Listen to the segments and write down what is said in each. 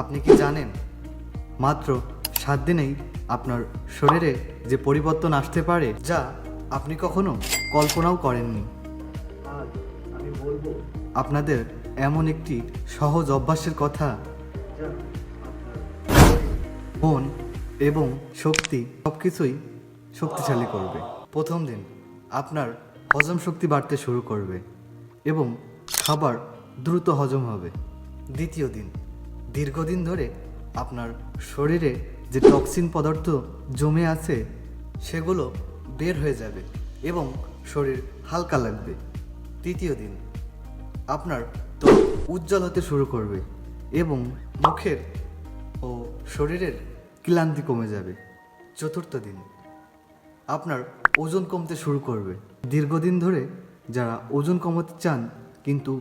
আপনি কি জানেন? মাত্র সাত দিনেই আপনার শরীরে যে পরিবর্তন আসতে পারে, যা আপনি কখনো কল্পনাও করেননি। আমি বলব আপনাদের এমন একটি সহজ অভ্যাসের কথা, মন এবং শক্তি সব কিছুই শক্তিশালী করবে। প্রথম দিন আপনার হজম শক্তি বাড়তে শুরু করবে এবং খাবার দ্রুত হজম হবে। দ্বিতীয় দিন দীর্ঘদিন ধরে আপনার শরীরে যে টক্সিন পদার্থ জমে আছে, সেগুলো বের হয়ে যাবে এবং শরীর হালকা লাগবে। তৃতীয় দিন, আপনার ত্বক উজ্জ্বল হতে শুরু করবে এবং মুখের ও শরীরের ক্লান্তি কমে যাবে। চতুর্থ দিন, আপনার ওজন কমতে শুরু করবে। দীর্ঘদিন ধরে যারা ওজন কমাতে চান, কিন্তু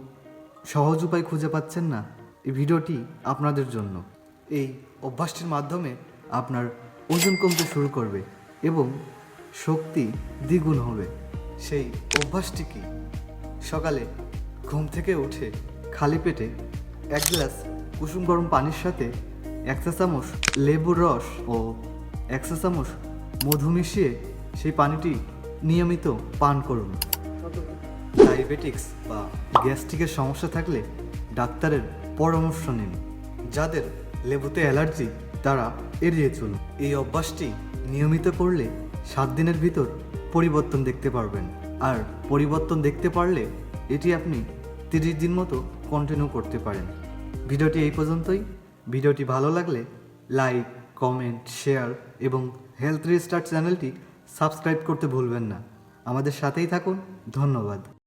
সহজ উপায় খুঁজে পাচ্ছেন না এই ভিডিওটি আপনাদের জন্য। এই অভ্যাসটির মাধ্যমে আপনার ওজন কমতে শুরু করবে এবং শক্তি দ্বিগুণ হবে। সেই অভ্যাসটি কি সকালে ঘুম থেকে উঠে খালি পেটে এক গ্লাস কুসুম গরম পানির সাথে এক চা চামচ লেবুর রস ও এক চা চামচ মধু মিশিয়ে সেই পানিটি নিয়মিত পান করুন। ডায়াবেটিক্স বা গ্যাস্ট্রিকের সমস্যা থাকলে ডাক্তারের পরামর্শ নিন, যাদের লেবুতে অ্যালার্জি তারা এড়িয়ে চলুন। এই অভ্যাসটি নিয়মিত করলে সাত দিনের ভিতর পরিবর্তন দেখতে পারবেন। আর পরিবর্তন দেখতে পারলে এটি আপনি তিরিশ দিন মতো কন্টিনিউ করতে পারেন। ভিডিওটি এই পর্যন্তই। ভিডিওটি ভালো লাগলে লাইক, কমেন্ট, শেয়ার এবং হেলথ রিস্টার্ট চ্যানেলটি সাবস্ক্রাইব করতে ভুলবেন না। আমাদের সাথেই থাকুন। ধন্যবাদ।